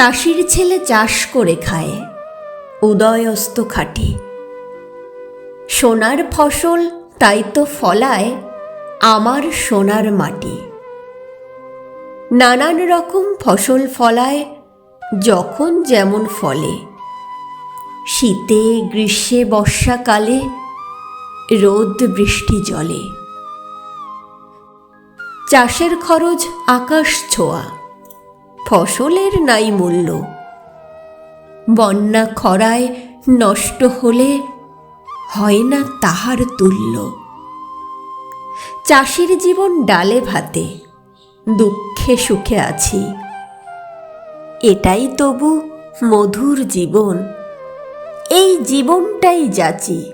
চাষির ছেলে চাষ করে খায়, উদয়স্ত খাটে। সোনার ফসল তাই তো ফলায় আমার সোনার মাটি। নানান রকম ফসল ফলায়, যখন যেমন ফলে। শীতে, গ্রীষ্মে, বর্ষাকালে, রোদ, বৃষ্টি, জলে। চাষের খরচ আকাশ ছোঁয়া। ফসলের নাই মূল্য। বন্যা খরায় নষ্ট হলে হয় না তাহার তুল্য। চাষির জীবন ডালে ভাতে, দুঃখে সুখে আছি। এটাই তবু মধুর জীবন, এই জীবনটাই যাচি।